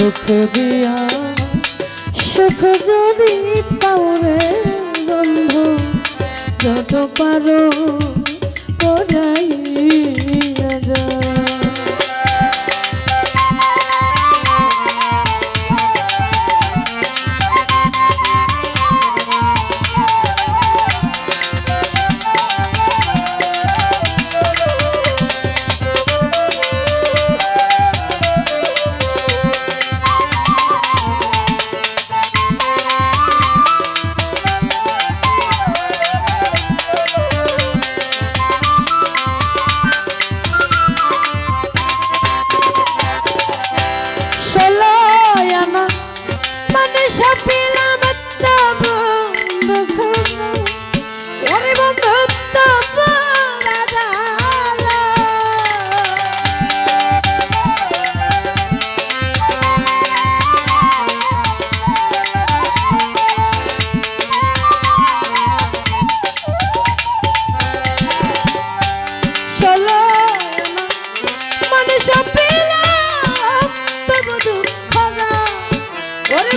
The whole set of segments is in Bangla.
দুঃখ দিয়া সুখ যদি পাওরে বন্ধু যত পারো পড়াই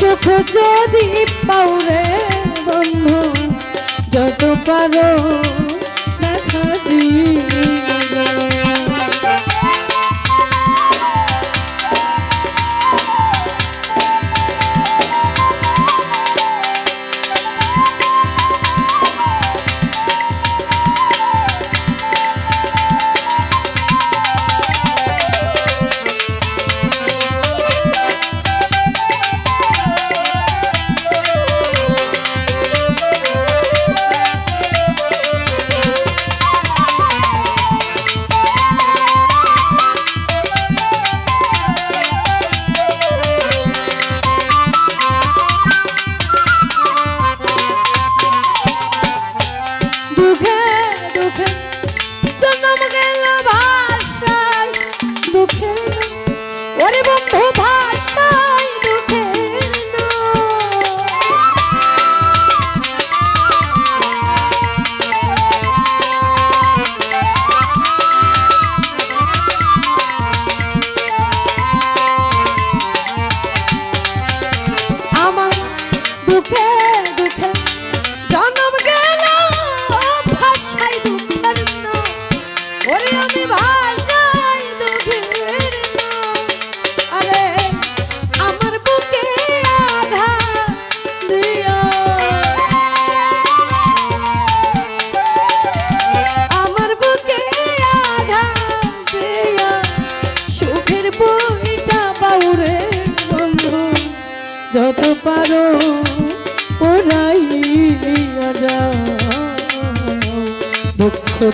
সুখ যদি পাওরে বন্ধু যত পারো দেখা দিও।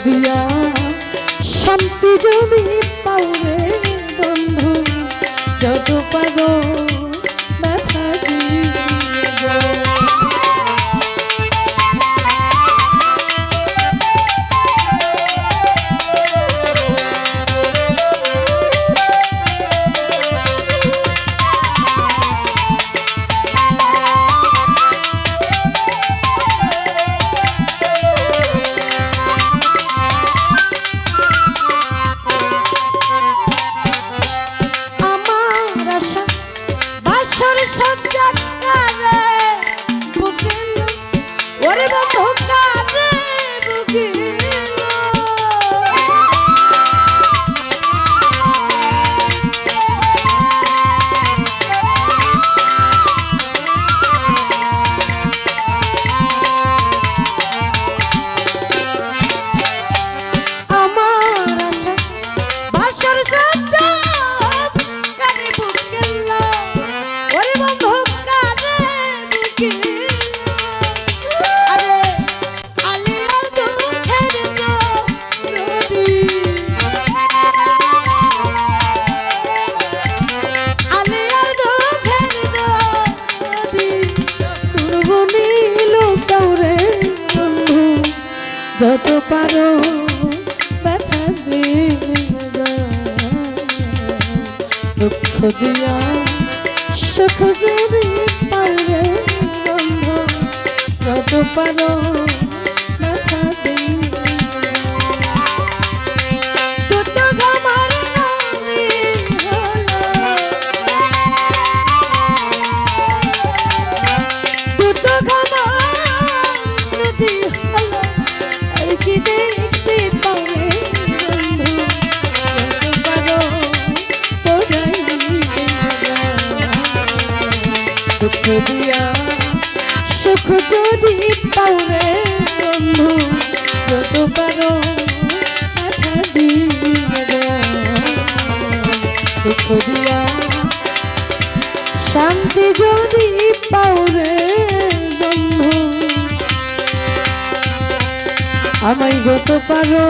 দিয়া শান্তি যদি পাবে বন্ধু যত পাগল দুঃখ দিয়া সুখ যদি পারে বন্ধু যত পারো মাথা দুটো দিয়া সুখ যদি পাওরে বন্ধু, যত পারো মাথা দিয়ে। দুঃখ দিয়া শান্তি যদি পাওরে বন্ধু, আমায় যত পারো